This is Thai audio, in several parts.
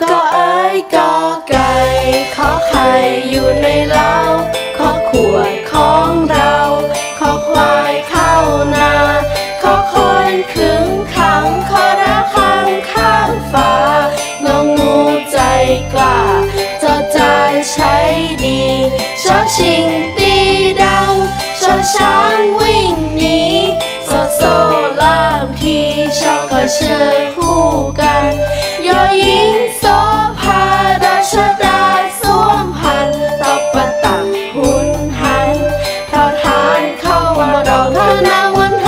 ก็เอ้ยกอไก่ขอไข่อยู่ในเล้าขอขวดของเราขอควายเข้านาขอคนขึงขังขอระคังข้างฟ้างองูใจกล้าจอจานใช้ดีชอชิงตีดังชอช้างวิ่งหนีสอโซลามทีชอก็เชิญ ทานเข้ามาดอกเท่านาวันโท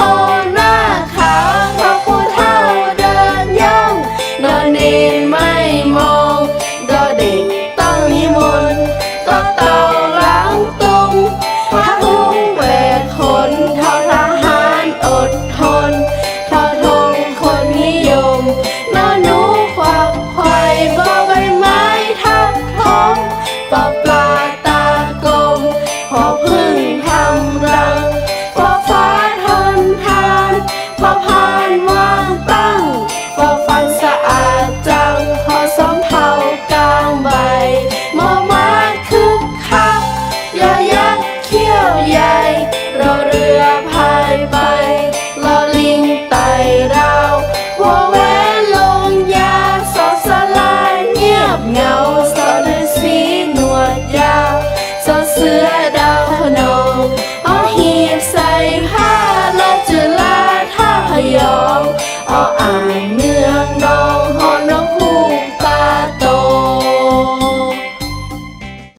หน้าขาพระผู้เท่าเดินย่ำนอนเงไม่มองดอเด็กต้องนิมนต์ก็ต all I need.